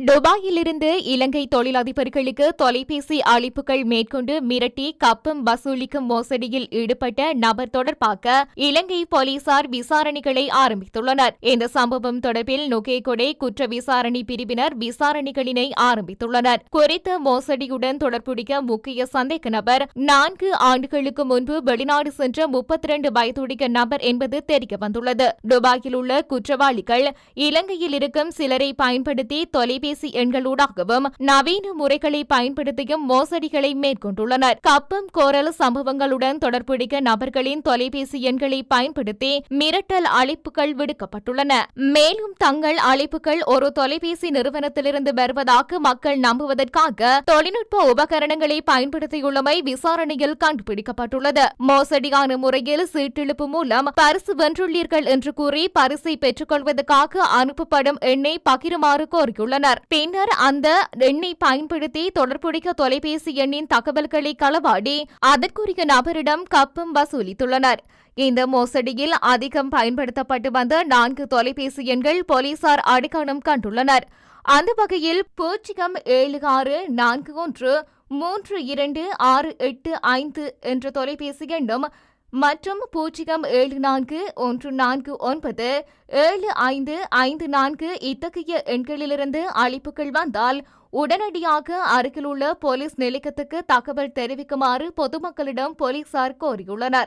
துபாயிலிருந்து இலங்கை தொழிலதிபர்களுக்கு தொலைபேசி அழைப்புகள் மேற்கொண்டு மிரட்டி கப்பம் வசூலிக்கும் மோசடியில் ஈடுபட்ட நபர் தொடர்பாக இலங்கை போலீசார் விசாரணைகளை ஆரம்பித்துள்ளனர். இந்த சம்பவம் தொடர்பில் நுகேகொடை குற்ற விசாரணை பிரிவினர் விசாரணைகளினை ஆரம்பித்துள்ளனர். குறித்த மோசடியுடன் தொடர்புடைய முக்கிய சந்தேக நபர் நான்கு ஆண்டுகளுக்கு முன்பு வெளிநாடு சென்ற முப்பத்தி இரண்டு வயதுடைய நபர் என்பது தெரியவந்துள்ளது. துபாயில் உள்ள குற்றவாளிகள் இலங்கையில் இருக்கும் சிலரை பயன்படுத்தி தொலைபேசி எண்களூடாகவும் நவீன முறைகளை பயன்படுத்தியும் மோசடிகளை மேற்கொண்டுள்ளனர். கப்பம் கோரல் சம்பவங்களுடன் தொடர்புடைய நபர்களின் தொலைபேசி எண்களை பயன்படுத்தி மிரட்டல் அழைப்புகள் விடுக்கப்பட்டுள்ளன. மேலும் தங்கள் அழைப்புகள் ஒரு தொலைபேசி நிறுவனத்திலிருந்து வருவதாக மக்கள் நம்புவதற்காக தொழில்நுட்ப உபகரணங்களை பயன்படுத்தியுள்ளமை விசாரணையில் கண்டுபிடிக்கப்பட்டுள்ளது. மோசடியான முறையில் சீட்டிழுப்பு மூலம் பரிசு வென்றுள்ளீர்கள் என்று கூறி பரிசை பெற்றுக்கொள்வதற்காக அனுப்பப்படும் எண்ணை பகிருமாறு கோரியுள்ளனர். பின்னர் அந்த எண்ணை பயன்படுத்தி தொடர்புடைய தொலைபேசி எண்ணின் தகவல்களை களவாடி அதற்குரிய நபரிடம் கப்பம் வசூலித்துள்ளனர். இந்த மோசடியில் அதிகம் பயன்படுத்தப்பட்டு வந்த நான்கு தொலைபேசி எண்கள் போலீசார் அடையாளம் கண்டுள்ளனர். அந்த வகையில் பூஜ்ஜியம் ஏழு ஆறு நான்கு ஒன்று மூன்று இரண்டு ஆறு எட்டு ஐந்து என்ற தொலைபேசி எண்ணும் மற்றும் பூஜ்ஜியம் ஏழு நான்கு ஒன்று நான்கு ஒன்பது ஏழு ஐந்து ஐந்து நான்கு இத்தகைய எண்களிலிருந்து அழைப்புகள் வந்தால் உடனடியாக அருகிலுள்ள போலீஸ் நிலையத்துக்கு தகவல் தெரிவிக்குமாறு பொதுமக்களிடம் போலீசார் கோரியுள்ளனர்.